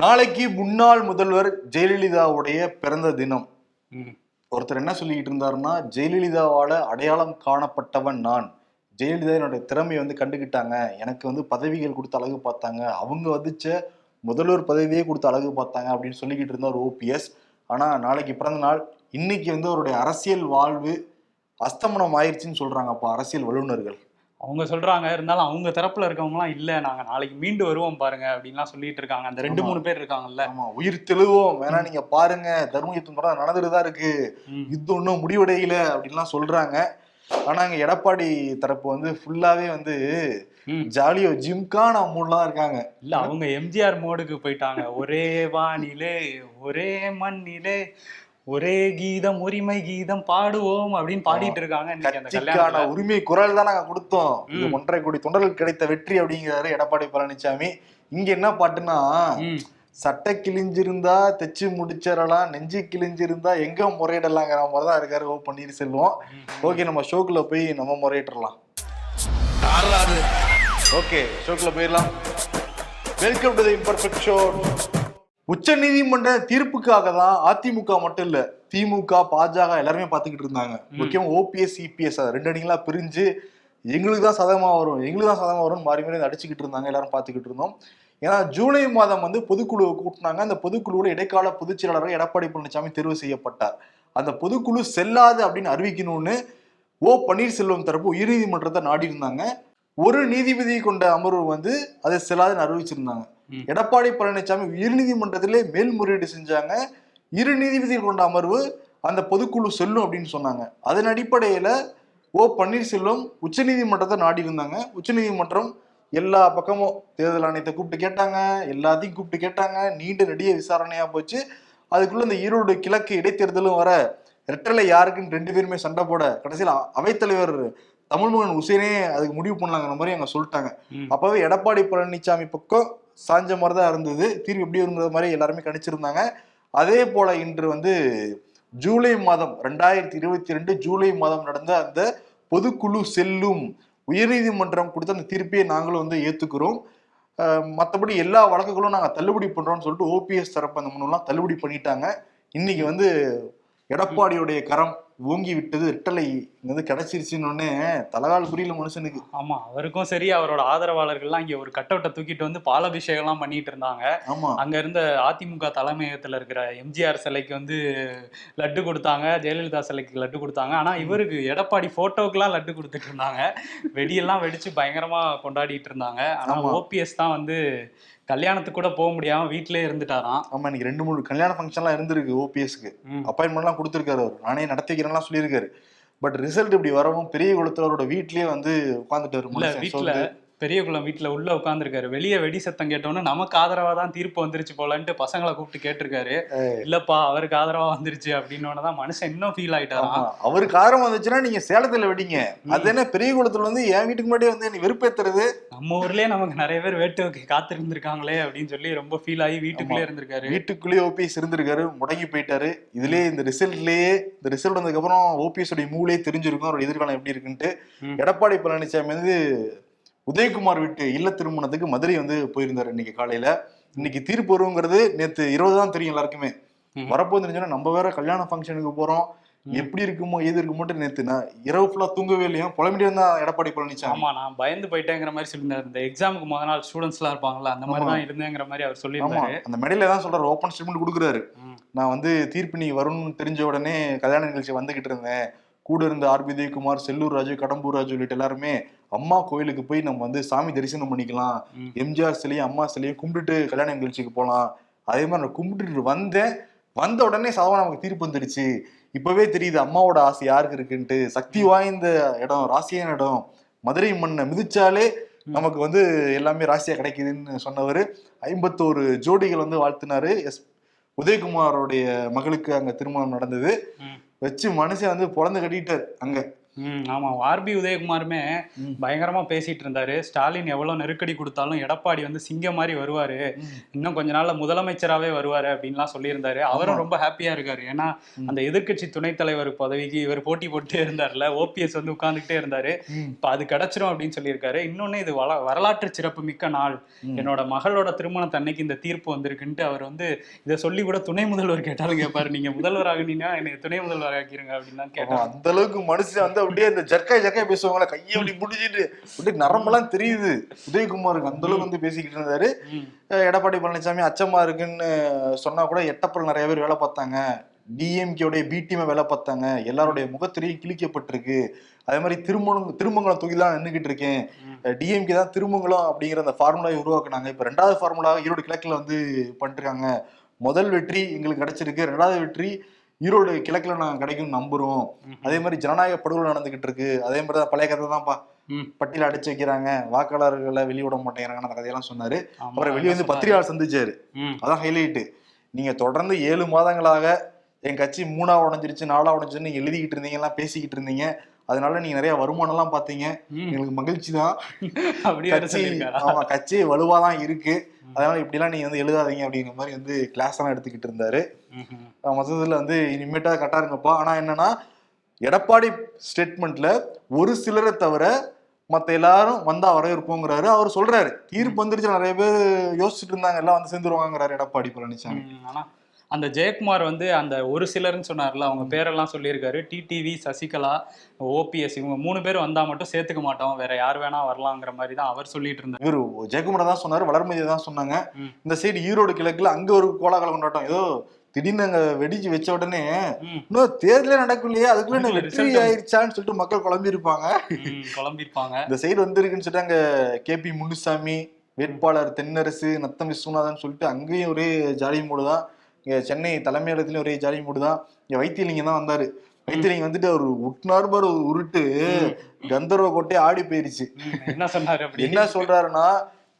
நாளைக்கு முன்னாள் முதல்வர் ஜெயலலிதாவுடைய பிறந்த தினம். ஒருத்தர் என்ன சொல்லிக்கிட்டு இருந்தாருன்னா ஜெயலலிதாவால அடையாளம் காணப்பட்டவன் நான். ஜெயலலிதா என்னுடைய திறமையை வந்து கண்டுக்கிட்டாங்க எனக்கு வந்து பதவிகள் கொடுத்து அழகு பார்த்தாங்க. அவங்க வந்துச்ச முதல்வர் பதவியே கொடுத்து அழகு பார்த்தாங்க அப்படின்னு சொல்லிக்கிட்டு இருந்தார் ஓபிஎஸ் ஆனா நாளைக்கு பிறந்த நாள் இன்னைக்கு வந்து அவருடைய அரசியல் வாழ்வு அஸ்தமனம் ஆயிடுச்சுன்னு சொல்றாங்க அப்ப அரசியல் வல்லுநர்கள். அவங்க சொல்றாங்க இருந்தாலும் அவங்க தரப்புல இருக்கவங்கலாம் இல்ல நாங்க நாளைக்கு மீண்டு வருவோம் பாருங்க அப்படின்லாம் சொல்லிட்டு இருக்காங்க. அந்த ரெண்டு. மூணு பேர் இருக்காங்கல்ல. ஆமா உயிர் தெளிவோம். வேணா நீங்க பாருங்க தர்ம யுத்தம் கூட நடந்துட்டு தான் இருக்கு. ம். யுத்தம் இன்னும் முடிவடையல அப்படின்லாம் சொல்றாங்க. ஆனா இங்க எடப்பாடி தரப்பு வந்து ஃபுல்லாவே வந்து. ஜாலியோ ஜிம்கான மூட்ல தான் இருக்காங்க. இல்ல அவங்க எம்ஜிஆர் மோடுக்கு போயிட்டாங்க. ஒரே வானிலே ஒரே மண்ணிலே ஒரே கீதம் உரிமை கீதம் பாடுவோம் அப்படின்னு பாடிட்டு இருக்காங்க உரிமை குரல் தான் நாங்க கொடுத்தோம். இது. ஒன்றரை கோடி தொண்டர்களுக்கு கிடைத்த வெற்றி அப்படிங்கிறாரு எடப்பாடி பழனிசாமி இங்க என்ன பாட்டுன்னா ம். சட்டை கிழிஞ்சிருந்தா தைச்சு முடிச்சிடலாம் நெஞ்சு கிழிஞ்சிருந்தா எங்க முறையிடலாங்கிற மாதிரி தான் இருக்காரு ஓ பன்னீர்செல்வம். ஓகே நம்ம ஷோக்குள்ள போய் நம்ம முறையிட்டுறலாம். ஓகே ஷோக்குள்ள போயிடலாம். Welcome to the imperfect show உச்ச நீதிமன்ற தீர்ப்புக்காக தான் அதிமுக மட்டும் இல்ல திமுக பாஜக எல்லாருமே பார்த்துக்கிட்டு இருந்தாங்க. முக்கியம் ஓபிஎஸ் சிபிஎஸ் ரெண்டு அணிகளா பிரிஞ்சு எங்களுக்கு தான் சதமா வரும் எங்களுக்கு தான் சதமா வரும் மாறி மாறி அடிச்சுக்கிட்டு இருந்தாங்க எல்லாரும் பார்த்துக்கிட்டு இருந்தோம். ஏன்னா ஜூலை மாதம் வந்து பொதுக்குழுவை கூட்டினாங்க. அந்த பொதுக்குழுவில் இடைக்கால பொதுச் செயலாளர் எடப்பாடி பழனிசாமி தேர்வு செய்யப்பட்டார். அந்த பொதுக்குழு செல்லாது அப்படின்னு அறிவிக்கணும்னு ஓ பன்னீர்செல்வம் தரப்பு உயர்நீதிமன்றத்தை நாடி இருந்தாங்க ஒரு நீதிபதி கொண்ட அமர்வு வந்து அதை செல்லாதுன்னு அறிவிச்சிருந்தாங்க. எடப்பாடி பழனிசாமி உயர்நீதிமன்றத்திலே மேல்முறையீடு செஞ்சாங்க. இரு நீதிபதிகள் கொண்ட அமர்வு அந்த பொதுக்குழு செல்லும் அப்படின்னு சொன்னாங்க. அதன் அடிப்படையில ஓ பன்னீர்செல்வம் உச்சநீதிமன்றத்தை நாடி இருந்தாங்க. உச்சநீதிமன்றம் எல்லா பக்கமும் தேர்தல் ஆணையத்தை கூப்பிட்டு கேட்டாங்க. எல்லாத்தையும் கூப்பிட்டு கேட்டாங்க. நீண்ட நெடிய விசாரணையா போச்சு. அதுக்குள்ள இந்த ஈரோடு கிழக்கு இடைத்தேர்தலும் வர ரெட்டலை யாருக்குன்னு ரெண்டு பேருமே சண்டை போட கடைசியில் அவைத்தலைவர் தமிழ்மகன் உசேனே அதுக்கு முடிவு பண்ணலாங்கிற மாதிரி அங்க சொல்லிட்டாங்க. அப்பவே எடப்பாடி பழனிசாமி பக்கம் சாஞ்ச மாதிரி தான் இருந்தது. தீர்வு எப்படி வருங்கிற மாதிரி எல்லாருமே கணிச்சிருந்தாங்க. அதே போல இன்று வந்து ஜூலை மாதம் ரெண்டாயிரத்தி இருபத்தி ரெண்டு ஜூலை மாதம் நடந்த அந்த பொதுக்குழு செல்லும் உயர்நீதிமன்றம் கொடுத்த அந்த தீர்ப்பையே நாங்களும் வந்து ஏத்துக்கிறோம். மற்றபடி எல்லா வழக்குகளும் நாங்கள் தள்ளுபடி பண்றோம்னு சொல்லிட்டு ஓபிஎஸ் தரப்பு அந்த மனுலாம் தள்ளுபடி பண்ணிட்டாங்க. இன்னைக்கு வந்து எடப்பாடியுடைய கரம் ஓங்கி விட்டது. ரெட்டலை வந்து கிடைச்சிருச்சுன்னு தலகால் புரியல மனுஷனுக்கு. ஆமா அவருக்கும் சரி அவரோட ஆதரவாளர்கள்லாம் இங்க ஒரு கட்டவுட்டை தூக்கிட்டு வந்து பாலாபிஷேகம் எல்லாம் பண்ணிட்டு இருந்தாங்க. ஆமா. அங்க இருந்த அதிமுக தலைமையகத்துல இருக்கிற எம்ஜிஆர் சிலைக்கு வந்து லட்டு கொடுத்தாங்க ஜெயலலிதா சிலைக்கு லட்டு கொடுத்தாங்க. ஆனா இவருக்கு எடப்பாடி போட்டோக்கெல்லாம் லட்டு கொடுத்துட்டு இருந்தாங்க. வெடியெல்லாம் வெடிச்சு பயங்கரமா கொண்டாடிட்டு இருந்தாங்க. ஆனா. ஓபிஎஸ் தான் வந்து கல்யாணத்துக்கு கூட போக முடியாம வீட்டிலே இருந்துட்டாராம். ஆமா இன்னைக்கு ரெண்டு மூணு கல்யாண ஃபங்க்ஷன்லாம் இருந்திருக்கு ஓபிஎஸ்க்கு. அப்பாயின்மெண்ட்லாம் கொடுத்துருக்காரு அவர். நானே நடத்திக்கிறேன்லாம் சொல்லியிருக்காரு. பட் ரிசல்ட் இப்படி வரவும் பெரிய குளத்துல அவரோட வீட்லயே வந்து மனுஷன். வீட்டுல சோர்ந்து. பெரியகுளம் வீட்டுல உள்ள உட்காந்துருக்காரு வெளியே வெடி சத்தம் கேட்டோன்னு நமக்கு ஆதரவா தான் தீர்ப்பு வந்துருச்சு போலன்ட்டு பசங்களை கூப்பிட்டு கேட்டிருக்காரு. இல்லப்பா அவருக்கு ஆதரவா வந்துருச்சு அப்படின்னு தான் மனுஷன் இன்னும் ஃபீல் ஆமா. ஆயிட்டாராம் அவருக்கு ஆரம் வந்துச்சுன்னா நீங்க சேலத்துல வெடிங்க. அது என்ன பெரிய குளத்துல வந்து என் வீட்டுக்கு முன்னாடியே வந்து நீ வெறுப்பேத்துறது? நம்ம ஊர்லயே நமக்கு நிறைய பேர் வேட்டுக்கு காத்திருந்திருக்காங்களே அப்படின்னு சொல்லி ரொம்ப ஃபீல் ஆகி வீட்டுக்குள்ளே இருந்திருக்காரு. வீட்டுக்குள்ளேயே ஓபிஎஸ் இருந்திருக்காரு முடங்கி போயிட்டாரு. இதுலயே இந்த ரிசல்ட்லயே இந்த ரிசல்ட் வந்ததுக்கு அப்புறம் ஓபிஎஸ் உடைய மூளே தெரிஞ்சிருக்கும். அவரோட எதிர்காலம் எப்படி இருக்குன்ட்டு. எடப்பாடி பழனிசாமி வந்து உதயகுமார் வீட்டு இல்ல திருமணத்துக்கு மதுரை வந்து போயிருந்தாரு இன்னைக்கு காலையில இன்னைக்கு தீர்ப்பு வருங்கிறது நேத்து இருபது தான் தெரியும் எல்லாருக்குமே. வரப்போ தெரிஞ்சோன்னா நம்ம வேற கல்யாண ஃபங்க்ஷனுக்கு போறோம். எப்படி இருக்குமோ ஏது இருக்குமோட்டு நேத்து நான் இரவு ஃபுல்லா தூங்கவே இல்லையா புலம்பிட்டே இருந்தா எடப்பாடி பழனிசாமி ஆமா நான் பயந்து போயிட்டேங்கிற மாதிரி சொல்லியிருந்தாரு இந்த எக்ஸாமுக்கு முத நாள் ஸ்டூடெண்ட்ஸ் எல்லாம் இருப்பாங்கல்ல அந்த மாதிரி. தான் இருந்தேங்கிற மாதிரி அவர் சொல்லியிருந்தாரு அந்த மெடையில தான் சொல்றாரு ஓப்பன் ஸ்டேட்மெண்ட் கொடுக்குறாரு. நான் வந்து தீர்ப்பு நீ வரும்னு தெரிஞ்ச உடனே கல்யாண நிகழ்ச்சி வந்துகிட்டு இருந்தேன் கூட இருந்த ஆர் குமார் செல்லூர் ராஜு கடம்பூர் ராஜு உள்ளிட்ட எல்லாருமே அம்மா கோயிலுக்கு போய் நம்ம வந்து சாமி தரிசனம் பண்ணிக்கலாம். எம்ஜிஆர் சிலையும் அம்மா சிலையும் கும்பிட்டுட்டு கல்யாண நிகழ்ச்சிக்கு போகலாம் அதே மாதிரி நான் கும்பிட்டுட்டு வந்தேன் வந்த உடனே சாவா நமக்கு தீர்ப்பு வந்துடுச்சு. இப்பவே தெரியுது அம்மாவோட ஆசை யாருக்கு இருக்குன்ட்டு. சக்தி வாய்ந்த இடம் ராசியான இடம். மதுரை மண்ணை மிதிச்சாலே நமக்கு வந்து எல்லாமே ராசியா கிடைக்குதுன்னு சொன்னவர். ஐம்பத்தோரு ஜோடிகள் வந்து வாழ்த்தினாரு. எஸ் உதயகுமாரோடைய மகளுக்கு அங்க திருமணம் நடந்தது. வச்சு மனுஷன் வந்து பிறந்து கட்டிட்டார் அங்க. ம் ஆமா. ஆர்பி உதயகுமாருமே ம். பயங்கரமா பேசிட்டு இருந்தாரு. ஸ்டாலின் எவ்வளவு நெருக்கடி கொடுத்தாலும் எடப்பாடி வந்து சிங்கம் மாதிரி வருவாரு. இன்னும் கொஞ்ச நாள்ல முதலமைச்சராவே வருவாரு அப்படின்லாம் சொல்லியிருந்தாரு. அவரும் ரொம்ப ஹாப்பியா இருக்காரு. ஏன்னா அந்த எதிர்க்கட்சி துணைத் தலைவர் பதவிக்கு இவர் போட்டி போட்டுட்டே இருந்தார்ல. ஓபிஎஸ் வந்து உட்கார்ந்துகிட்டே இருந்தாரு. இப்ப அது கிடைச்சிரும் அப்படின்னு சொல்லியிருக்காரு. இன்னொன்னு இது வள வரலாற்று சிறப்பு மிக்க நாள். என்னோட மகளோட திருமணத்து அன்னைக்கு இந்த தீர்ப்பு வந்திருக்குன்ட்டு அவர் வந்து இதை சொல்லி கூட துணை முதல்வர் கேட்டாலும் கேட்பாரு. நீங்க முதல்வர் ஆகுனீங்கன்னா என்னை துணை முதல்வர் ஆக்கிருங்க அப்படின்னு தான் கேட்டாங்க அந்த அளவுக்கு மனுஷன் வந்து அப்படியே இந்த ஜர்க்காய் ஜர்க்காய் பேசுவாங்களே கையை அப்படி முடிச்சிட்டு அப்படியே நரம்பெல்லாம் தெரியுது. உதயகுமாருக்கு அந்த அளவுக்கு வந்து பேசிக்கிட்டு இருந்தாரு. எடப்பாடி பழனிசாமி அச்சமா இருக்குன்னு சொன்னா கூட எட்டப்பல் நிறைய பேர் வேலை பார்த்தாங்க. டிஎம்கேடைய பி டீமை வேலை பார்த்தாங்க. எல்லாருடைய முகத்திரையும் கிழிக்கப்பட்டிருக்கு. அதே மாதிரி திருமணம் திருமங்கலம் தொகுதியில் நின்றுகிட்டு இருக்கேன். டிஎம்கே தான் திருமங்கலம் அப்படிங்கிற அந்த ஃபார்முலாவை உருவாக்குனாங்க. இப்போ ரெண்டாவது ஃபார்முலா ஈரோடு கிழக்கில் வந்து பண்ணிருக்காங்க. முதல் வெற்றி எங்களுக்கு கிடைச்சிருக்கு. ரெண்டாவது வெற்றி ஈரோடு கிழக்குல நாங்கள் கிடைக்கும் நம்புறோம். அதே மாதிரி ஜனநாயக படுகொலை நடந்துகிட்டு இருக்கு. அதே மாதிரி தான் பழைய கதை தான்ப்பா. பட்டியல அடிச்சு வைக்கிறாங்க. வாக்காளர்களை வெளியிட மாட்டேங்கிறாங்க அந்த கதையெல்லாம் சொன்னாரு. அப்புறம் வெளியே வந்து. பத்திரிகையாளர் சந்திச்சாரு. அதான் ஹைலைட்டு நீங்க தொடர்ந்து ஏழு மாதங்களாக என் கட்சி மூணா உடஞ்சிருச்சு நாலா உடஞ்சிருச்சு நீங்க எழுதிக்கிட்டு இருந்தீங்க எல்லாம் பேசிக்கிட்டு இருந்தீங்க. அதனால நீங்க நிறைய வருமானம் எல்லாம் பாத்தீங்க ம். எங்களுக்கு மகிழ்ச்சி தான். கட்சி? ஆமா கட்சி வலுவா தான் இருக்கு. அதனால இப்படிலாம் நீங்க வந்து எழுதாதீங்க அப்படிங்கிற மாதிரி வந்து கிளாஸ் எல்லாம் எடுத்துக்கிட்டு இருந்தாரு. மொத்தத்துல வந்து இனிமேட்டா கரெக்டா இருங்கப்பா. ஆனா என்னன்னா எடப்பாடி ஸ்டேட்மெண்ட்ல ஒரு சிலரை தவிர மத்த எல்லாரும் வந்தா வரவேற்போங்கிறாரு. அவர் சொல்றாரு தீர்ப்பு வந்துருச்சு நிறைய பேர் யோசிச்சுட்டு இருந்தாங்க. எல்லாம் வந்து சேர்ந்துருவாங்கிறாரு எடப்பாடி பழனிசாமி ஆனா அந்த ஜெயக்குமார் வந்து அந்த ஒரு சிலர்னு சொன்னார்ல அவங்க பேரெல்லாம் சொல்லியிருக்காரு. டிடிவி சசிகலா ஓபிஎஸ் இவங்க மூணு பேர் வந்தா மட்டும் சேர்த்துக்க மாட்டோம். வேற யார் வேணா வரலாங்கிற மாதிரி தான் அவர் சொல்லிட்டு இருந்தார். இவரு ஜெயக்குமார் தான் சொன்னாரு வளர்மதியை தான் சொன்னாங்க. இந்த சைடு ஈரோடு கிழக்குல அங்க ஒரு கோலாகலம் கொண்டாட்டம். ஏதோ திடீர்னு அங்க வெடிச்சு வச்ச உடனே. இன்னும் தேர்தலே நடக்கலையே அதுக்குள்ள வெற்றி ஆயிருச்சான்னு சொல்லிட்டு மக்கள் குழம்பி இருப்பாங்க ம், குழம்பிருப்பாங்க இந்த சைடு வந்திருக்குன்னு சொல்லிட்டு அங்க கேபி முனுசாமி வேட்பாளர் தென்னரசு நத்தம் விஸ்வநாதன் சொல்லிட்டு அங்கேயும் ஒரே ஜாலி மூடு தான் இங்க சென்னை தலைமையகத்திலயும் ஒரே ஜாலி மூடு தான். இங்க வைத்தியலிங்கம் தான் வந்தாரு. வைத்தியலிங்கம் வந்துட்டு அவர் உட்னார் ஒரு உருட்டு கந்தர்வ கோட்டை ஆடி போயிருச்சு. என்ன சொன்னாரு என்ன சொல்றாருன்னா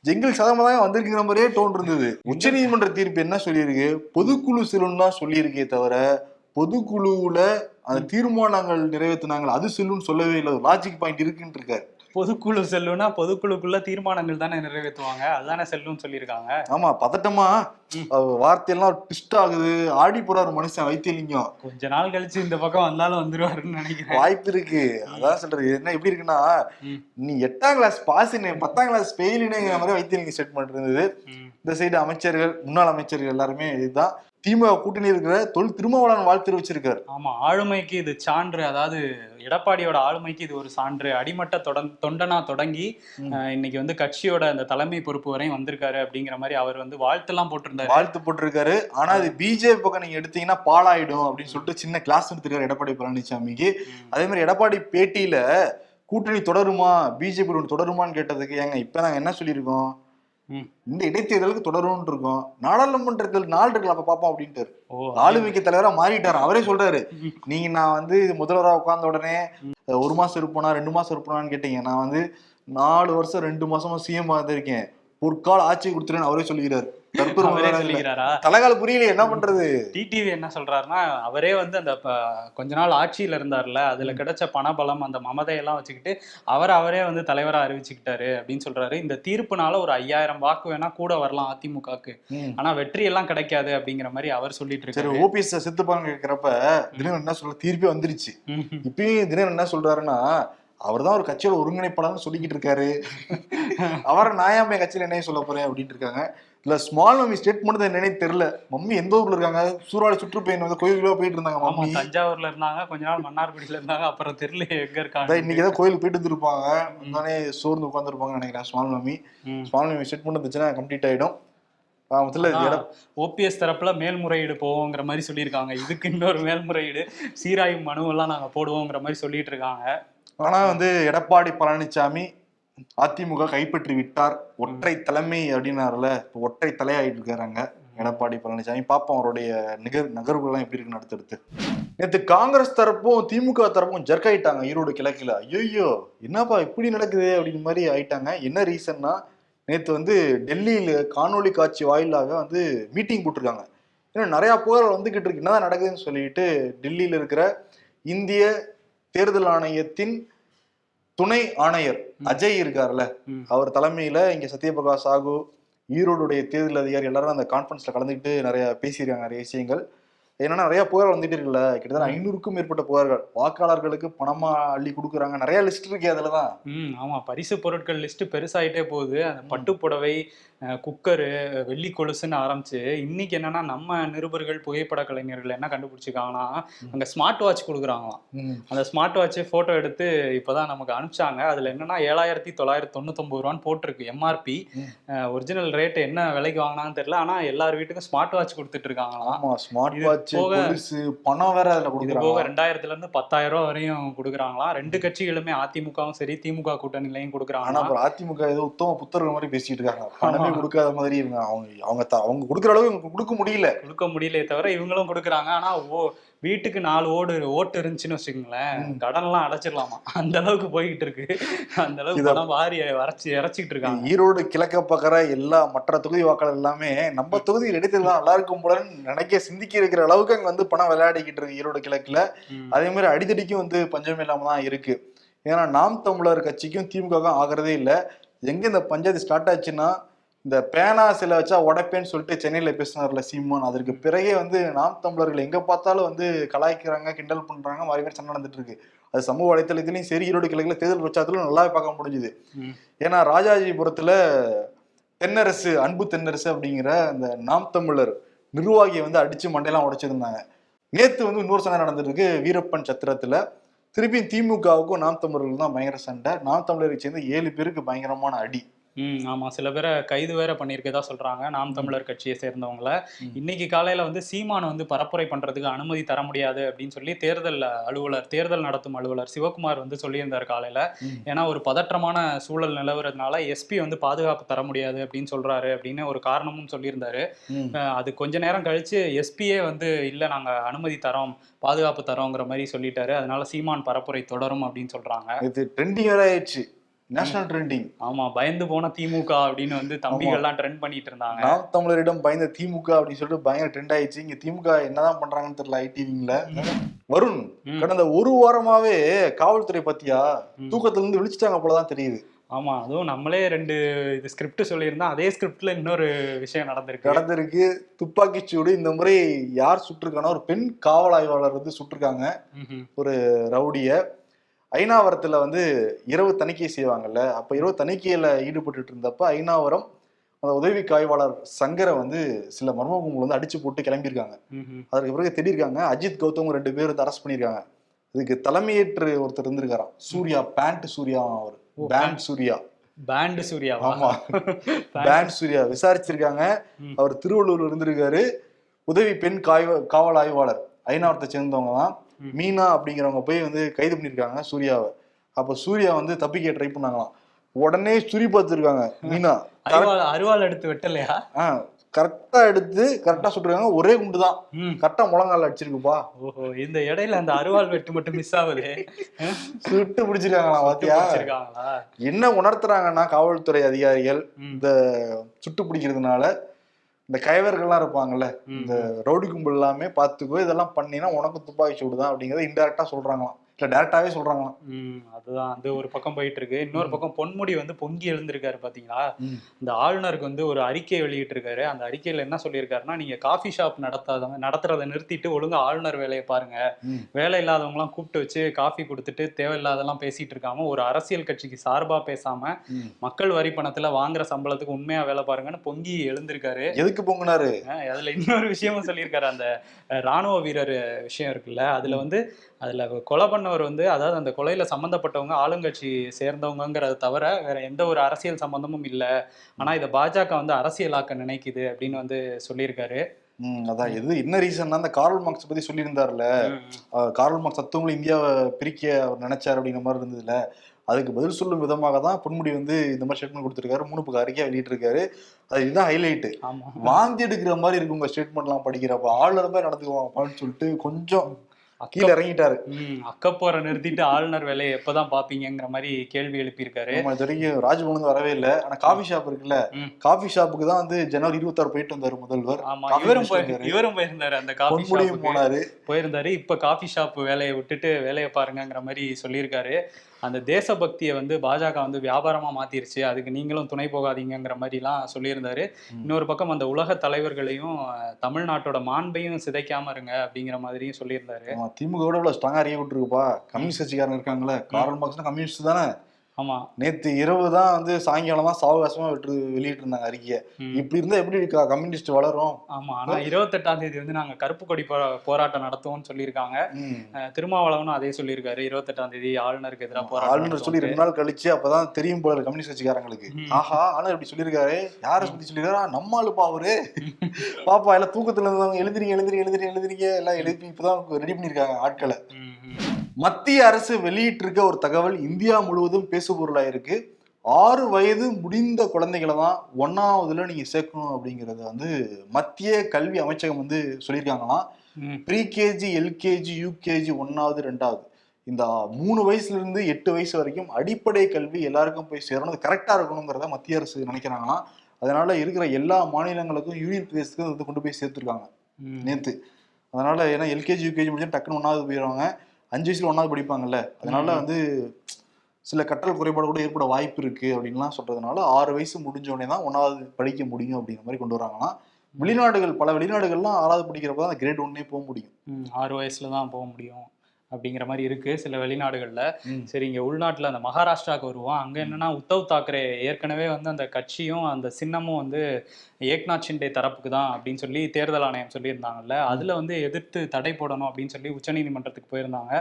ஜெங்கில் தான் வந்திருக்கிற மாதிரியே டோன் இருந்தது உச்ச நீதிமன்ற தீர்ப்பு என்ன சொல்லியிருக்கு? பொதுக்குழு செல்லுன்னு தான் சொல்லியிருக்கே தவிர பொதுக்குழுவுல அந்த தீர்மானங்கள் நிறைவேற்றினாங்க அது செல்லுன்னு சொல்லவே இல்லை. லாஜிக் பாயிண்ட் இருக்குன்னு இருக்காரு. பொதுக்குழு செல்லுனா பொதுக்குழுக்குள்ள தீர்மானங்கள் தானே நிறைவேற்றுவாங்க. அதுதானே செல்லுன்னு சொல்லியிருக்காங்க. ஆமா பதட்டமா வார்த்தையெல்லாம் ட்விஸ்ட் ஆகுது. ஆடி போறாரு மனுஷன் வைத்தியலிங்கம். கொஞ்ச நாள் கழிச்சு இந்த பக்கம் வந்தாலும் வந்துருவாருன்னு நினைக்கிறேன். வாய்ப்பு இருக்கு. அதான் சொல்றது. என்ன எப்படி இருக்குன்னா. நீ எட்டாம் கிளாஸ் பாஸ்னு பத்தாம் கிளாஸ் ஃபெயிலுங்கிற மாதிரி வைத்தியலிங்கம் ஸ்டேட்மெண்ட் இருந்தது. இந்த சைடு அமைச்சர்கள் முன்னாள் அமைச்சர்கள் எல்லாருமே இதுதான். திமுக கூட்டணி இருக்கிற தொல் திருமாவளவன் வாழ்த்து தெரிவிச்சிருக்காரு. ஆமா ஆளுமைக்கு இது சான்று அதாவது எடப்பாடியோட ஆளுமைக்கு இது ஒரு சான்று. அடிமட்ட தொடன் தொண்டனா தொடங்கி இன்னைக்கு வந்து கட்சியோட அந்த தலைமை பொறுப்பு வரையும் வந்திருக்காரு அப்படிங்கிற மாதிரி அவர் வந்து வாழ்த்தெல்லாம் போட்டிருந்தாரு. வாழ்த்து போட்டிருக்காரு. ஆனா அது பிஜேபி பக்கம் நீங்க எடுத்தீங்கன்னா பாலாயிடும் அப்படின்னு சொல்லிட்டு சின்ன கிளாஸ் எடுத்திருக்காரு எடப்பாடி பழனிசாமிக்கு. அதே மாதிரி எடப்பாடி பேட்டியில கூட்டணி தொடருமா? பிஜேபி தொடருமான்னு கேட்டதுக்கு ஏங்க இப்ப நாங்க என்ன சொல்லியிருக்கோம். இந்த இடைத்தேர்தலுக்கு தொடரும்னு இருக்கோம். நாடாளுமன்றத்தில் நாள் இருக்குல்ல அப்ப பாப்போம் அப்படின்ட்டு ஆளுமிக்க தலைவரா மாறிட்டாரு. அவரே சொல்றாரு. நீங்க நான் வந்து முதல்வரா உட்கார்ந்த உடனே ஒரு மாசம் இருப்போனா ரெண்டு மாசம் இருப்போனான்னு கேட்டீங்க நான் வந்து நாலு வருஷம் ரெண்டு மாசமா சிஎம் இருக்கேன். பொற்கால ஆட்சி கொடுத்துருன்னு அவரே. சொல்லிக்கிறாரா தலைகால புரியல என்ன பண்றது? டிடிவி என்ன சொல்றாருன்னா அவரே வந்து அந்த கொஞ்ச நாள் ஆட்சியில இருந்தார்ல அதுல கிடைச்ச பணபலம் அந்த மமதையெல்லாம் வச்சுக்கிட்டு அவர் அவரே வந்து தலைவரா அறிவிச்சுக்கிட்டாரு அப்படின்னு சொல்றாரு. இந்த தீர்ப்புனால ஒரு ஐயாயிரம் வாக்கு வேணா கூட வரலாம் அதிமுகக்கு ஆனா வெற்றி எல்லாம் கிடைக்காது அப்படிங்கிற மாதிரி அவர் சொல்லிட்டு இருக்காரு. ஓபிஎஸ் செத்துப்பாங்க கேக்குறப்ப தினகரன் என்ன சொல்ற? தீர்ப்பே வந்துருச்சு. இப்பயும் தினகரன் என்ன சொல்றாருன்னா அவர் தான் ஒரு கட்சியோட ஒருங்கிணைப்பாளர்னு சொல்லிக்கிட்டு இருக்காரு. அவரை நான் ஏன் என் கட்சியில என்ன சொல்ல போறேன் அப்படின்ட்டு இருக்காங்க. இல்ல ஸ்மால் மம்மி ஸ்டேட்மெண்ட் தான் என்னன்னே தெரியல. மம்மி எந்த ஊர்ல இருக்காங்க? சூறாவளி சுற்றுப்பயணம் வந்து கோயிலுக்குள்ள போயிட்டு இருந்தாங்க மம்மி. தஞ்சாவூர்ல இருந்தாங்க. கொஞ்ச நாள் மன்னார்குடியில இருந்தாங்க. அப்புறம் தெரியல எங்க இருக்காங்க. இன்னைக்கு ஏதோ கோயிலுக்கு போயிட்டு இருந்திருப்பாங்க வந்தோடனே சோர்ந்து உட்காந்துருப்பாங்கன்னு நினைக்கிறேன் small mummy. Small mummy statement இருந்துச்சுன்னா கம்ப்ளீட் ஆயிடும். ஓபிஎஸ் தரப்புல மேல்முறையீடு போவோங்கிற மாதிரி சொல்லியிருக்காங்க. இதுக்கு இன்னொரு மேல்முறையீடு சீராய்வு மனுவெல்லாம் நாங்க போடுவோங்கிற மாதிரி சொல்லிட்டு இருக்காங்க. ஆனா வந்து எடப்பாடி பழனிசாமி அதிமுக கைப்பற்றி விட்டார். ஒற்றை தலைமை அப்படின்னாருல இப்போ ஒற்றை தலையாயிட்டு இருக்காங்க எடப்பாடி பழனிசாமி பார்ப்போம் அவருடைய நிகர் நகர்வுகள்லாம் எப்படி இருக்குன்னு அடுத்தடுத்து. நேற்று காங்கிரஸ் தரப்பும் திமுக தரப்பும் ஜர்க் ஆயிட்டாங்க ஈரோடு கிழக்கில். ஐயோ என்னப்பா இப்படி நடக்குது அப்படின்னு மாதிரி ஆயிட்டாங்க. என்ன ரீசன்னா நேற்று வந்து டெல்லியில் காணொளி காட்சி வாயிலாக வந்து மீட்டிங் போட்டிருக்காங்க. ஏன்னா நிறையா புகார்கள் வந்துகிட்டு இருக்கு. என்னதான் நடக்குதுன்னு சொல்லிட்டு டெல்லியில் இருக்கிற இந்திய தேர்தல் ஆணையத்தின் துணை ஆணையர் அஜய் இருக்கார்ல. அவர் தலைமையில இங்க சத்யபிரகாஷ் சாகு ஈரோடுடைய தேர்தல் அதிகாரி எல்லாரும் அந்த கான்ஃபரன்ஸ்ல கலந்துக்கிட்டு நிறைய பேசியிருக்காங்க நிறைய விஷயங்கள். என்னன்னா நிறைய புகார் வந்துட்டு இருக்குல்ல கிட்டத்தட்ட ஐநூறுக்கும் மேற்பட்ட புகார்கள். வாக்காளர்களுக்கு பணமா அள்ளி கொடுக்குறாங்க. நிறைய லிஸ்ட் இருக்கு அதுலதான். ம் ஆமா பரிசு பொருட்கள் லிஸ்ட் பெருசாயிட்டே போகுது. அந்த பட்டு புடவை குக்கரு வெள்ளி கொலுசுன்னு ஆரம்பிச்சு இன்னைக்கு என்னன்னா நம்ம நிருபர்கள் புகைப்பட கலைஞர்கள் என்ன கண்டுபிடிச்சிருக்காங்கன்னா அங்க ஸ்மார்ட் வாட்ச் கொடுக்குறாங்களாம். அந்த ஸ்மார்ட் வாட்ச் போட்டோ எடுத்து இப்போதான் நமக்கு அனுப்பிச்சாங்க. அதுல என்னன்னா ஏழாயிரத்தி தொள்ளாயிரத்தி தொண்ணூத்தொம்பது ரூபான்னு போட்டிருக்கு எம்ஆர்பி. ஒரிஜினல் ரேட் என்ன விலைக்கு வாங்கினான்னு தெரியல. ஆனா எல்லார் வீட்டுக்கும் ஸ்மார்ட் வாட்ச் கொடுத்துட்டு இருக்காங்களாம். ஸ்மார்ட் வாட்ச் போக- பணம் வேற அதுல இது போக ரெண்டாயிரத்துல இருந்து பத்தாயிரம் ரூபாய் வரையும் கொடுக்குறாங்களாம். ரெண்டு கட்சிகளுமே அதிமுகவும் சரி திமுக கூட்டணிலையும் ஆனா கொடுக்குறாங்க அதிமுக ஏதோ உத்தம புத்தர்கள் மாதிரி பேசிட்டு இருக்காங்க. பணமே கொடுக்காத மாதிரி இவங்க அவங்க அவங்க அவங்க கொடுக்குற அளவுக்கு இவங்க கொடுக்க முடியல. கொடுக்க முடியலையே தவிர இவங்களும் கொடுக்குறாங்க. ஆனா ஓ வீட்டுக்கு நாலு ஓடு ஓட்டு இருந்துச்சுன்னு வச்சுக்கோங்களேன் ம். கடன்லாம் அடைச்சிடலாமா? அந்த அளவுக்கு போய்கிட்டு இருக்கு. அந்த அளவுக்கு பணம் வாரி வரைச்சி இறைச்சிக்கிட்டு இருக்காங்க. ஈரோடு கிழக்க பார்க்குற எல்லா மற்ற தொகுதி வாக்காளர் எல்லாமே நம்ம தொகுதி இடைத்தேர்தல் நல்லா இருக்கும் போலன்னு நினைக்க சிந்திக்க இருக்கிற அளவுக்கு அங்க வந்து பணம் விளையாடிக்கிட்டு இருக்கு ஈரோடு கிழக்குல. அதே மாதிரி அடிதடிக்கும் வந்து பஞ்சம் இல்லாம தான் இருக்கு. ஏன்னா நாம் தமிழர் கட்சிக்கும் திமுகவுக்கும் ஆகிறதே இல்லை. எங்க இந்த பஞ்சாயத்து ஸ்டார்ட் ஆச்சுன்னா இந்த பேனா சில வச்சா உடைப்பேன்னு சொல்லிட்டு சென்னையில பேசினார்ல சீமான். அதற்கு பிறகே வந்து நாம் தமிழர்கள் எங்க பார்த்தாலும் வந்து கலாய்க்கிறாங்க கிண்டல் பண்றாங்க மாறி மாறி சண்டை நடந்துட்டு இருக்கு. அது சமூக வலைத்தளத்திலையும் சரி ஈரோடு கிழக்குல தேர்தல் பிரச்சாரத்திலும் நல்லாவே பார்க்க முடிஞ்சுது. ஏன்னா ராஜாஜிபுரத்துல தென்னரசு அன்பு தென்னரசு அப்படிங்கிற அந்த நாம் தமிழர் நிர்வாகியை வந்து அடிச்சு மண்டையெல்லாம் உடைச்சிருந்தாங்க. நேத்து வந்து இன்னொரு சண்டை நடந்துட்டு இருக்கு வீரப்பன் சத்திரத்துல. திருப்பியும் திமுகவுக்கும் நாம் தமிழர்கள் தான் பயங்கர சண்டை. நாம் தமிழரை சேர்ந்து ஏழு பேருக்கு பயங்கரமான அடி. ம் ஆமா. சில பேரை கைது வேற பண்ணியிருக்கதா சொல்றாங்க. நாம் தமிழர் கட்சியை சேர்ந்தவங்கள. இன்னைக்கு காலையில வந்து சீமான் வந்து பரப்புரை பண்றதுக்கு அனுமதி தர முடியாது அப்படின்னு சொல்லி தேர்தல் அலுவலர் தேர்தல் நடத்தும் அலுவலர் சிவகுமார் வந்து சொல்லியிருந்தார் காலையில. ஏன்னா ஒரு பதற்றமான சூழல் நிலவுறதுனால எஸ்பி வந்து பாதுகாப்பு தர முடியாது அப்படின்னு சொல்றாரு அப்படின்னு ஒரு காரணமும் சொல்லியிருந்தாரு. அது கொஞ்ச நேரம் கழிச்சு எஸ்பியே வந்து இல்ல நாங்க அனுமதி தரோம் பாதுகாப்பு தரோங்கிற மாதிரி சொல்லிட்டாரு. அதனால சீமான் பரப்புரை தொடரும் அப்படின்னு சொல்றாங்க. இது ட்ரெண்டிங் ஆயிடுச்சு. நேஷனல் ட்ரெண்டிங் ஆமா பயந்து போன திமுக அப்படின்னு வந்து தம்பிகள்லாம் ட்ரெண்ட் பண்ணிட்டு இருந்தாங்க. நாம் தமிழரிடம் பயந்த திமுக அப்படின்னு சொல்லிட்டு பயங்கர ட்ரெண்ட் ஆயிடுச்சு. இங்க திமுக என்னதான் பண்றாங்கன்னு தெரியல ஐடிவிங்ல வருண். கடந்த ஒரு வாரமாவே காவல்துறை பத்தியா. தூக்கத்துல இருந்து விழிச்சிட்டாங்க போலதான் தெரியுது. ஆமா அதுவும் நம்மளே ரெண்டு இது ஸ்கிரிப்ட் சொல்லியிருந்தா அதே ஸ்கிரிப்ட்ல இன்னொரு விஷயம் நடந்திருக்கு. நடந்திருக்கு. துப்பாக்கிச் சூடு இந்த முறை யார் சுட்டிருக்கானா ஒரு பெண் காவல் ஆய்வாளர் வந்து சுட்டிருக்காங்க. ம்ஹும். ரவுடிய. ஐநாவரத்துல வந்து இரவு தணிக்கை செய்வாங்கல்ல அப்ப இரவு தணிக்கையில ஈடுபட்டு இருந்தப்ப ஐநாவரம் அந்த உதவி காய்வாளர் சங்கரை வந்து சில மர்ம கும்பல் வந்து அடிச்சு போட்டு கிளம்பியிருக்காங்க. அதற்கு பிறகு திடீர்க்காங்க அஜித் கௌதம் ரெண்டு பேர் வந்து அரெஸ்ட் பண்ணியிருக்காங்க. இதுக்கு தலைமையேற்று ஒருத்தர் இருந்திருக்காராம். சூர்யா பேண்ட் சூர்யா அவர். பேண்ட். சூர்யா. பேண்ட் சூர்யாவா ஆமா. பேண்ட் சூர்யா விசாரிச்சிருக்காங்க. அவர் திருவள்ளூர்ல இருந்திருக்காரு. உதவி பெண் காய்வ காவல் ஆய்வாளர். ஐநாவரத்தை சேர்ந்தவங்க தான். மீனா அப்படிங்கிறவங்க போய் வந்து கைது பண்ணிருக்காங்க சூர்யாவை. அப்ப சூர்யா வந்து தப்பிக்க ட்ரை பண்ணாங்களாம். உடனே சுரி பார்த்துருக்காங்க மீனா. அருவாள் அருவாள் எடுத்து வெட்டலையா? ஆஹ் கரெக்டா எடுத்து கரெக்டா சுட்டுருக்காங்க. ஒரே குண்டு தான். கரெக்டா முழங்கால அடிச்சிருக்குப்பா. ஓஹோ இந்த இடையில அந்த அருவாள் வெட்டு மட்டும் மிஸ் ஆகுது. சுட்டு பிடிச்சிருக்காங்களா பாத்தியா? என்ன உணர்த்துறாங்கன்னா காவல்துறை அதிகாரிகள். இந்த சுட்டு பிடிக்கிறதுனால இந்த கைவர்கள்லாம் இருப்பாங்கல்ல. இந்த ரவுடி கும்பல் எல்லாமே பார்த்துக்கோ இதெல்லாம் பண்ணினா உனக்கு துப்பாக்கி சூடு தான் அப்படிங்கறத இன்டெரக்டா சொல்றாங்களாம் இல்ல டேரக்டாவே சொல்றாங்களாம். ம் அதுதான். அது ஒரு பக்கம் போயிட்டு இருக்கு இன்னொரு பக்கம் பொன்முடி வந்து பொங்கி எழுந்திருக்காரு பாத்தீங்களா? ம். இந்த ஆளுநருக்கு வந்து ஒரு அறிக்கை வெளியிட்டிருக்காரு. அந்த அறிக்கையில என்ன சொல்லியிருக்காருன்னா நீங்க காஃபி ஷாப் நடத்தாத நடத்துறதை நிறுத்திட்டு ஒழுங்கா ஆளுநர் வேலையை பாருங்க. வேலை இல்லாதவங்கலாம் கூப்பிட்டு வச்சு காஃபி கொடுத்துட்டு தேவையில்லாதெல்லாம் பேசிட்டு இருக்காம ஒரு அரசியல் கட்சிக்கு சார்பா பேசாம. மக்கள் வரி பணத்துல வாங்குற சம்பளத்துக்கு உண்மையா வேலை பாருங்கன்னு பொங்கி எழுந்திருக்காரு. எதுக்கு பொங்குனாரு? அதுல இன்னொரு விஷயமும் சொல்லியிருக்காரு. அந்த ராணுவ வீரர் விஷயம் இருக்குல்ல அதுல வந்து அதுல கொலை பண்ணவர் வந்து அதாவது அந்த கொலையில சம்பந்தப்பட்டவங்க ஆளுங்கட்சி சேர்ந்தவங்கங்கிறத தவிர வேற எந்த ஒரு அரசியல் சம்பந்தமும் இல்ல. ஆனா இதை பாஜக வந்து அரசியலாக்க நினைக்குது அப்படின்னு வந்து சொல்லியிருக்காரு. ம், அதான். எது என்ன ரீசன்னா அந்த கார்ல் மார்க்ஸ் பத்தி சொல்லியிருந்தாருல கார்ல் மார்க்ஸ் தத்துவங்களை இந்தியாவை பிரிக்க அவர் நினைச்சார் அப்படிங்கிற மாதிரி இருந்ததுல அதுக்கு பதில் சொல்லும் விதமாக தான் பொன்முடி வந்து இந்த மாதிரி ஸ்டேட்மெண்ட் கொடுத்திருக்காரு. மூணு பக்கம் அறிக்கையா வெளியிட்டிருக்காரு. அது இதுதான் ஹைலைட் ஆமா. வாந்தி எடுக்கிற மாதிரி இருக்கு உங்க ஸ்டேட்மெண்ட்லாம் படிக்கிறப்ப. ஆளுநர் மாதிரி நடந்துக்குவாங்க அப்படின்னு சொல்லிட்டு கொஞ்சம் கீழே இறங்கிட்டாரு. அக்கப்போரை நிறுத்திட்டு ஆளுநர் வேலையை எப்பதான் பாப்பீங்கங்கிற மாதிரி கேள்வி எழுப்பியிருக்காரு. இது வரைக்கும் ராஜ்பவன் வரவே இல்லை. ஆனா காஃபி ஷாப் இருக்குல்ல. காஃபி ஷாப்புக்கு தான் வந்து ஜனவரி இருபத்தாறு போயிட்டு வந்தாரு முதல்வர். ஆமா இவரும். இவரும் போயிருந்தாரு அந்த காஃபி ஷாப்புக்கு போனாரு. போயிருந்தாரு. இப்ப காஃபி ஷாப் வேலையை விட்டுட்டு வேலையை பாருங்கங்கிற மாதிரி சொல்லியிருக்காரு. அந்த தேசபக்தியை வந்து பாஜக வந்து வியாபாரமா மாத்திருச்சு. அதுக்கு நீங்களும் துணை போகாதீங்கங்கிற மாதிரிலாம் சொல்லியிருந்தாரு. இன்னொரு பக்கம் அந்த உலக தலைவர்களையும் தமிழ்நாட்டோட மாண்பையும் சிதைக்காம இருங்க அப்படிங்கிற மாதிரியும் சொல்லியிருந்தாரு. திமுக விட இவ்வளவு ஸ்ட்ராங்கா அறிய விட்டுருக்குப்பா. கம்யூனிஸ்ட் கட்சிக்காரங்க இருக்காங்களே. காரல் மார்க்ஸ்னா கம்யூனிஸ்ட் தானே? ஆமா. நேத்து இரவு தான் வந்து சாயங்காலம் தான் சாவகாசமா விட்டு வெளியிட்டு இருந்தாங்க அறிக்கையை. இப்படி இருந்தா எப்படி இருக்கா? கம்யூனிஸ்ட் வளரும். ஆமா. ஆனா இருபத்தெட்டாம் தேதி வந்து நாங்க கருப்பு கொடி போராட்டம் நடத்துவோம்னு சொல்லியிருக்காங்க. திருமாவளவனும் அதே சொல்லியிருக்காரு. இருபத்தெட்டாம் தேதி ஆளுநருக்கு எதிராக போராட்டம் ஆளுநர் சொல்லி ரெண்டு நாள் கழிச்சு அப்பதான் தெரியும் போல கம்யூனிஸ்ட் கட்சிக்காரங்களுக்கு. ஆஹா ஆனா இப்படி சொல்லியிருக்காரு. யார பத்தி சொல்லியிருக்காரு? நம்ம ஆளுப்பா அவரு. பாப்பா எல்லாம் தூக்கத்துல இருந்தவங்க எழுதுறீங்க எழுதுறீங்க எழுதுறீங்க எழுதுறீங்க எல்லாம் எழுப்பி இப்பதான் ரெடி பண்ணிருக்காங்க ஆட்களை. மத்திய அரசு வெளியிட்டிருக்க ஒரு தகவல் இந்தியா முழுவதும் பேசுபொருளா இருக்கு. ஆறு வயது முடிந்த குழந்தைகளை தான் ஒன்னாவதுல நீங்க சேர்க்கணும் அப்படிங்கறத வந்து மத்திய கல்வி அமைச்சகம் வந்து சொல்லியிருக்காங்களாம். ம். ப்ரீ கேஜி எல்கேஜி யூகேஜி ஒன்னாவது ரெண்டாவது. இந்த மூணு வயசுல இருந்து எட்டு வயசு வரைக்கும் அடிப்படை கல்வி எல்லாருக்கும் போய் சேரணும். அது கரெக்டா இருக்கணுங்கிறத மத்திய அரசு நினைக்கிறாங்களாம். அதனால இருக்கிற எல்லா மாநிலங்களுக்கும் யூனியன் பிரதேசத்துக்கும் வந்து கொண்டு போய் சேர்த்துருக்காங்க. நேத்து. அதனால ஏன்னா எல்கேஜி யூகேஜி முடிஞ்சா டக்குன்னு ஒன்னாவது போயிடுவாங்க. அஞ்சு வயசுல ஒன்னாவது படிப்பாங்கல்ல. அதனால. வந்து சில கற்றல் குறைபாடு கூட ஏற்பட வாய்ப்பு இருக்கு அப்படின்லாம் சொல்றதுனால ஆறு வயசு முடிஞ்ச உடனே தான் ஒன்னாவது படிக்க முடியும் அப்படிங்கிற மாதிரி கொண்டு வராங்களாம். வெளிநாடுகள் பல வெளிநாடுகள்லாம் ஆறாவது படிக்கிறப்ப தான் கிரேட் ஒன்னே போக முடியும். ஆறு வயசுல தான் போக முடியும். அப்படிங்கிற மாதிரி இருக்கு சில வெளிநாடுகள்ல. சரி இங்க உள்நாட்டுல அந்த மகாராஷ்டிராவுக்கு வருவோம். அங்க என்னன்னா உத்தவ் தாக்கரே ஏற்கனவே வந்து அந்த கட்சியும் அந்த சின்னமும் வந்து ஏக்நாத் ஷிண்டே தரப்புக்கு தான் அப்படின்னு சொல்லி தேர்தல் ஆணையம் சொல்லியிருந்தாங்கல்ல. அதுல வந்து எதிர்த்து தடை போடணும் அப்படின்னு சொல்லி உச்சநீதிமன்றத்துக்கு போயிருந்தாங்க.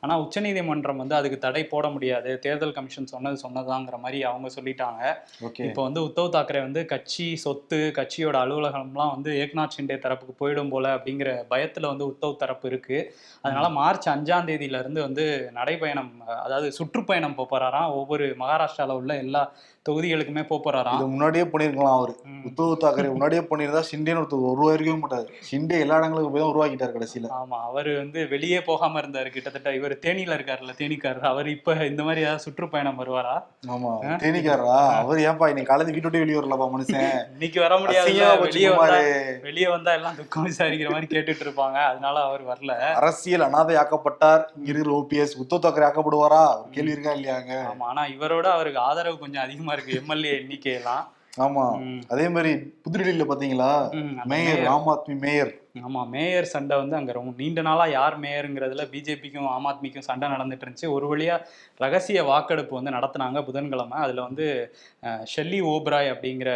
ஆனா உச்சநீதிமன்றம் வந்து அதுக்கு தடை போட முடியாது. தேர்தல் கமிஷன் சொன்னது சொன்னதாங்கிற மாதிரி அவங்க சொல்லிட்டாங்க. ஓகே. இப்போ வந்து உத்தவ் தாக்கரே வந்து கட்சி சொத்து கட்சியோட அலுவலகம்லாம் வந்து ஏக்நாத் ஷிண்டே தரப்புக்கு போயிடும் போல அப்படிங்கிற பயத்துல வந்து உத்தவ் தரப்பு இருக்கு. அதனால மார்ச் அஞ்சாம் தேதியிலேருந்து வந்து நடைபயணம் அதாவது சுற்றுப்பயணம் போகிறாராம் ஒவ்வொரு மகாராஷ்டிராவில் உள்ள எல்லா தொகுதிகளுக்குமே போறாராம் இது முன்னாடியே பண்ணிருக்கலாம் அவரு. உத்தவ் தாக்கரே முன்னாடியே பண்ணியிருந்தா ஷிண்டேன்னு ஒருத்தர் உருவாயிருக்கவே மாட்டாரு. ஷிண்டே எல்லா இடங்களுக்கும் போய் தான் உருவாக்கிட்டாரு கடைசியில. ஆமா அவர் வந்து வெளியே போகாம இருந்தாரு. கிட்டத்தட்ட இவர் தேனியில இருக்காருல்ல தேனிக்காரர். அவர் இப்ப இந்த மாதிரி ஏதாவது சுற்றுப்பயணம் வருவாரா? ஆமா தேனிக்காரா அவர் ஏன்பா இன்னைக்கு காலேஜ் வீட்டு விட்டு வெளியே வரலப்பா மனுஷன்? இன்னைக்கு வர முடியாது. வெளியே. வெளியே வந்தா எல்லாம் துக்கம் விசாரிக்கிற மாதிரி கேட்டுட்டு இருப்பாங்க. அதனால அவர் வரல. அரசியல் அனாதை ஆக்கப்பட்டார் இங்க இருக்கிற ஓபிஎஸ் உத்தவ் தாக்கரே ஆக்கப்படுவாரா? கேள்வி இருக்கா இல்லையாங்க ஆமா ஆனா இவரோட அவருக்கு ஆதரவு கொஞ்சம் அதிகமா இருக்கு. எம்எல்ஏ எண்ணிக்கை எல்லாம் ஆமா. அதே மாதிரி புதுடில்லியில பாத்தீங்களா? Mayor Aam Aadmi mayor. ஆமா மேயர் சண்டை வந்து அங்க ரொம்ப நீண்ட நாளா யார் மேயருங்கிறதுல பிஜேபிக்கும் ஆம் ஆத்மிக்கும் சண்டை நடந்துட்டு இருந்துச்சு. ஒரு வழியா ரகசிய வாக்கெடுப்பு வந்து நடத்துனாங்க புதன்கிழமை. அதுல வந்து ஷெல்லி ஓப்ராய் அப்படிங்கிற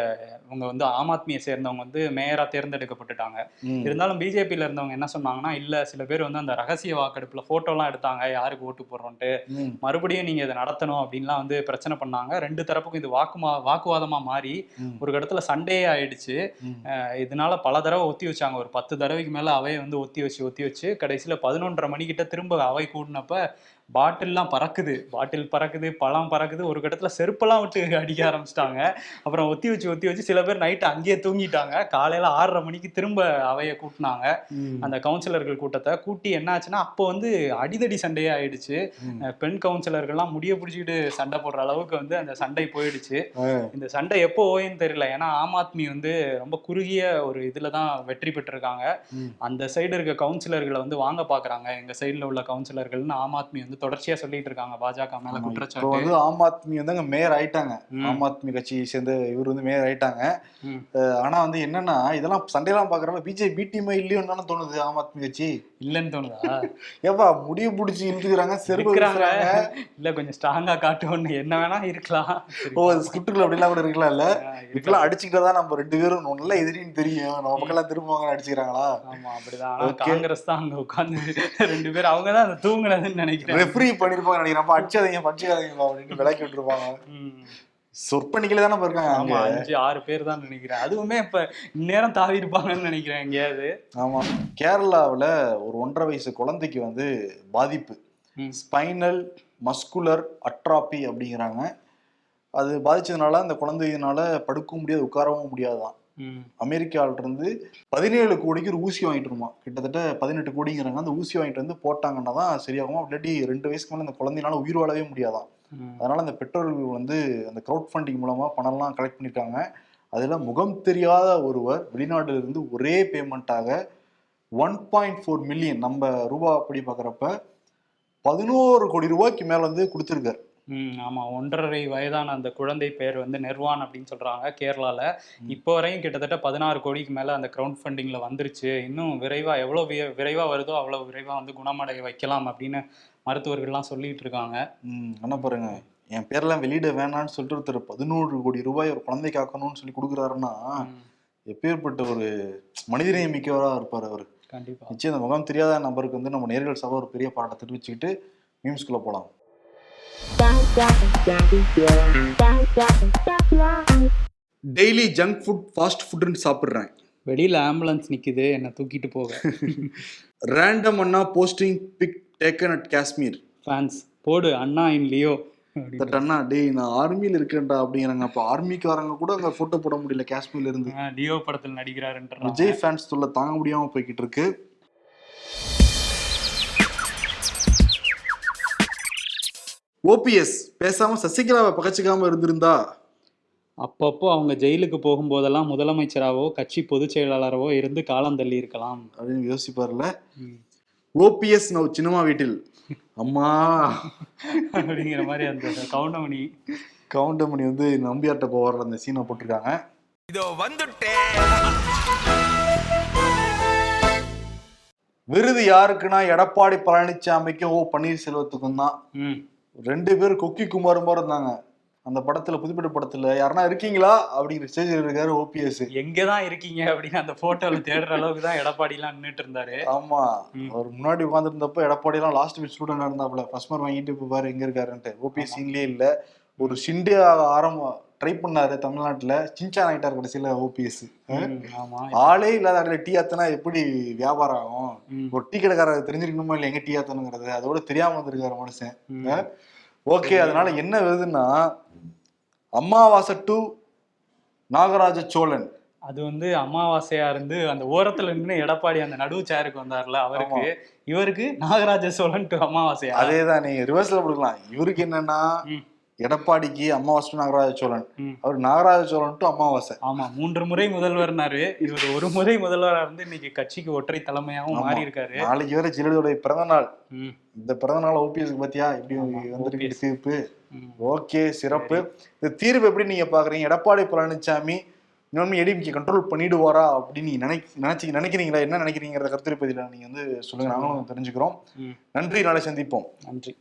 இவங்க வந்து ஆம் ஆத்மியை சேர்ந்தவங்க வந்து மேயரா தேர்ந்தெடுக்கப்பட்டுட்டாங்க. இருந்தாலும் பிஜேபியில இருந்தவங்க என்ன சொன்னாங்கன்னா இல்ல சில பேர் வந்து அந்த ரகசிய வாக்கெடுப்புல போட்டோலாம் எடுத்தாங்க. யாருக்கு ஓட்டு போடுறோன்ட்டு. மறுபடியும் நீங்க இதை நடத்தணும் அப்படின்லாம் வந்து பிரச்சனை பண்ணாங்க. ரெண்டு தரப்புக்கும் இது வாக்குமா வாக்குவாதமா மாறி. ஒரு இடத்துல சண்டையே ஆயிடுச்சு. இதனால பல தடவை ஒத்தி வச்சாங்க. ஒரு பத்து தடவைக்கு மேல அவையை வந்து ஒத்தி வச்சு ஒத்தி வச்சு கடைசியில் பதினொன்றரை மணிக்கிட்ட திரும்ப அவை கூடினப்ப பாட்டில்லாம் பறக்குது. பாட்டில் பறக்குது பழம் பறக்குது. ஒரு கட்டத்துல செருப்பெல்லாம் விட்டு அடிக்க ஆரம்பிச்சிட்டாங்க. அப்புறம் ஒத்தி வச்சு ஒத்தி வச்சு சில பேர் நைட்டு அங்கேயே தூங்கிட்டாங்க. காலையில ஆறரை மணிக்கு திரும்ப அவையை கூட்டினாங்க. அந்த கவுன்சிலர்கள் கூட்டத்தை கூட்டி என்ன ஆச்சுன்னா அப்போ வந்து அடிதடி சண்டையே ஆயிடுச்சு. பெண் கவுன்சிலர்கள்லாம் முடிய பிடிச்சிக்கிட்டு சண்டை போடுற அளவுக்கு வந்து அந்த சண்டை போயிடுச்சு. இந்த சண்டை எப்போ ஓயும் தெரியல. ஏன்னா ஆம் ஆத்மி வந்து ரொம்ப குறுகிய ஒரு இதுல தான் வெற்றி பெற்றிருக்காங்க. அந்த சைடு இருக்க கவுன்சிலர்களை வந்து வாங்க பாக்குறாங்க. எங்க சைடுல உள்ள கவுன்சிலர்கள்னு ஆம் ஆத்மி வந்து தொடர்ச்சியா சொல்லிட்டு இருக்காங்க. பாஜக மேல குற்றச்சாட்டு. வந்து ஆம் ஆத்மி வந்து மேயர் ஆயிட்டாங்க. ஆம் ஆத்மி கட்சி சேர்ந்த இவர் வந்து மேயர் ஆயிட்டாங்க. ஆனா வந்து என்னன்னா இதெல்லாம் சண்டையெல்லாம் பாக்குறப்ப பிஜேபி பி டீமே இல்லையோன்னு தானே தோணுது ஆம் ஆத்மி கட்சி. இல்லைன்னு தோணுதா? ஏப்பா முடிய புடிச்சு இழுத்துக்கிறாங்க செருப்பு இருக்கிறாங்க வீசுறாங்க. இல்ல கொஞ்சம் ஸ்ட்ராங்கா காட்டுவோன்னு என்ன வேணா இருக்கலாம். ஓ ஸ்கிரிப்டுக்குள்ள அப்படிலாம் கூட இருக்கலாம் இல்ல. இப்பெல்லாம் அடிச்சுக்கிட்டா நம்ம ரெண்டு பேரும் நல்ல எதிரின்னு தெரியும். நம்ம பக்கம் திரும்புவாங்க அடிச்சுக்கிறாங்களா? ஆமா அப்படிதான். காங்கிரஸ் தான் அங்க உட்கார்ந்து ரெண்டு பேரும் அவங்க தான் அந்த தூங்குனதுன்னு நினைக்கிறேன். ரெஃப்ரி பண்ணிருப்பாங்க நினைக்கிறேன். அப்ப அடிச்சாதீங்க படிச்சுக்காதீங்க அப்படின்னு விளக்கி விட்டுருப்பாங்க. சொற்பணிக்கல தானே இருக்காங்க ஆமா அஞ்சு ஆறு பேர் தான் நினைக்கிறேன். அதுவுமே இப்ப இந்நேரம் தாவி இருப்பாங்கன்னு நினைக்கிறேன் எங்கேயாவது. ஆமா. கேரளாவுல ஒரு ஒன்றரை வயசு குழந்தைக்கு வந்து பாதிப்பு. ஸ்பைனல் மஸ்குலர் அட்ராபி அப்படிங்கிறாங்க. அது பாதிச்சதுனால அந்த குழந்தையினால படுக்கவும் முடியாது உட்காரவும் முடியாதான் ம். அமெரிக்காவில இருந்து பதினேழு கோடிக்கு ஒரு ஊசி வாங்கிட்டு வருமா? கிட்டத்தட்ட பதினெட்டு கோடிங்கிறாங்க. அந்த ஊசி வாங்கிட்டு வந்து போட்டாங்கன்னா தான் சரியாகும்? இல்லாட்டி ரெண்டு வயசுக்கு மேலே அந்த குழந்தைனால உயிர் வாழவே முடியாதாம் ம். அதனால அந்த பெற்றோர்கள் வந்து அந்த க்ரௌட் ஃபண்டிங் மூலமா பணம்லாம் கலெக்ட் பண்ணியிருக்காங்க அதுல முகம் தெரியாத ஒருவர் வெளிநாட்டுல இருந்து ஒரே பேமெண்ட்டாக ஒன் பாயிண்ட் ஃபோர் மில்லியன் நம்ம ரூபா அப்படி பார்க்குறப்ப பதினோரு கோடி ரூபாய்க்கு மேல வந்து கொடுத்துருக்காரு. ம் ஆமா. ஒன்றரை வயதான அந்த குழந்தை பேர் வந்து நிர்வான் அப்படின்னு சொல்றாங்க கேரளால. இப்போ வரையும் கிட்டத்தட்ட பதினாறு கோடிக்கு மேல அந்த கிரவுண்ட் ஃபண்டிங்ல வந்துருச்சு. இன்னும் விரைவா எவ்வளவு வி- விரைவா வருதோ அவ்வளவு விரைவா வந்து குணமடைய வைக்கலாம் அப்படின்னு மருத்துவர்கள்லாம் சொல்லிட்டு இருக்காங்க. ம் என்ன பாருங்க என் பேர்லாம் வெளியிட வேணாம்னு சொல்லிட்டு ஒருத்தர் பதினோரு கோடி ரூபாய் ஒரு குழந்தை காக்கணும்னு சொல்லி கொடுக்குறாருன்னா எப்பேற்பட்ட ஒரு மனிதநேயம் மிக்கவரா இருப்பார் அவர். கண்டிப்பா. நிச்சயம் இந்த முகம் தெரியாத நபருக்கு வந்து நம்ம நேர்கள் சபை ஒரு பெரிய பாராட்டை தெரிவிச்சுக்கிட்டு மீம்ஸ்குள்ள போலாம். டெய்லி ஜங்க் ஃபுட் ஃபாஸ்ட் ஃபுட்னு சாப்பிட்றேன். வெளியில ஆம்புலன்ஸ் நிக்குது என்னை தூக்கிட்டு போக. Random Anna posting pic taken at Kashmir fans போடு அண்ணா இன் லியோ. தட் அண்ணா டேய் நான் ஆர்மியில் இருக்கேன்டா அப்படிங்கிறாங்க. அப்போ ஆர்மிக்காரங்க கூட அங்கே ஃபோட்டோ போட முடியல காஷ்மீர்ல இருந்து. லியோ படத்தில் நடிக்கிறாருன்றாங்க விஜய் ஃபேன்ஸ் தொல்லை தாங்க முடியாம போய்கிட்டு இருக்கு. ஓபிஎஸ் பேசாம சசிகலாவை பகச்சிக்காம இருந்திருந்தா? அப்பப்போ அவங்க ஜெயிலுக்கு போகும்போதெல்லாம் முதலமைச்சராவோ கட்சி பொதுச் செயலாளரவோ இருந்து காலம் தள்ளி இருக்கலாம். அப்படின்னு யோசிப்பார்ல. ஓபிஎஸ் நவ் சினிமா வீட்டில். அம்மா. அப்படிங்கிற மாதிரி அந்த கவுண்டமணி. கவுண்டமணி வந்து நம்பியாட்ட போவார் அந்த சீனை போட்டிருக்காங்க. இதோ வந்துட்டேன் விருது யாருக்குன்னா எடப்பாடி பழனிசாமிக்கும் ஓ பன்னீர்செல்வத்துக்கும் தான். ம். ரெண்டு பேரும் கொக்கி குமார் மாதிரி இருந்தாங்க. அந்த படத்துல புதுப்பிட்ட படத்துல யாருன்னா இருக்கீங்களா? அப்படிங்கிற ஸ்டேஜில் இருக்காரு ஓபிஎஸ் எங்கதான் இருக்கீங்க அப்படின்னு அந்த போட்டோல தேடுற அளவுக்கு தான் எடப்பாடி எல்லாம் நின்னுட்டு இருந்தாரு. ஆமா. அவர் முன்னாடி உட்காந்துருந்தப்ப எடப்பாடி எல்லாம் லாஸ்ட் மினிட் ஸ்டூடெண்ட் இருந்தாப்புல. ஃபர்ஸ்ட் மார்க் வாங்கிட்டு இப்போ பாரு எங்க இருக்காருன்ட்டு. ஓபிஎஸ் சீன்லயே இல்ல. ஒரு ஷிண்டே ஆரம்பம் ட்ரை பண்ணாரு தமிழ்நாட்டுல. சின்சான் ஆயிட்டார் கடைசியில ஓபிஎஸ் ஆளே இல்லாத இடத்துல டீ ஆத்தனா எப்படி வியாபாரம் ஆகும்? ஒரு டீ கடைக்காரர் தெரிஞ்சிருக்கணுமா இல்லை எங்க டீ ஆத்தனுங்கிறது அதோட தெரியாம வந்திருக்காரு மனுஷன். ஓகே அதனால என்ன வருதுன்னா அமாவாசை டு நாகராஜ சோழன். அது வந்து அமாவாசையா இருந்து அந்த ஓரத்துல நின்று எடப்பாடி அந்த நடுவு சேருக்கு வந்தார்ல அவருக்கு. இவருக்கு நாகராஜ சோழன் டு அமாவாசையா அதேதான் நீங்க ரிவர்ஸ்ல கொடுக்கலாம். இவருக்கு என்னன்னா. எடப்பாடிக்கு அமாவாசை நாகராஜ சோழன். அவர் நாகராஜ சோழன் டு அமாவாசை. ஆமா மூன்று முறை முதல்வர்னாரு. இவர் ஒரு முறை முதல்வரா இருந்து இன்னைக்கு கட்சிக்கு ஒற்றை தலைமையாவும் ஆமா. மாறி இருக்காரு நாளைக்கு வேற ஜெயலலிதாவுடைய பிறந்த நாள். இந்த பிறந்த நாள் ஓபிஎஸ்க்கு பாத்தியா? இப்படி வந்திருக்கு. தீர்ப்பு. ஓகே சிறப்பு. இந்த தீர்ப்பு எப்படி நீங்க பாக்குறீங்க? எடப்பாடி பழனிசாமி இன்னொன்னு எடிஎம்கே கண்ட்ரோல் பண்ணிடுவாரா அப்படின்னு நீங்க நினை நினைச்சு நினைக்கிறீங்களா? என்ன நினைக்கிறீங்கிறத கருத்து பதில நீங்க வந்து சொல்லுங்க. நாங்களும் தெரிஞ்சுக்கிறோம். நன்றி. நாளை சந்திப்போம். நன்றி.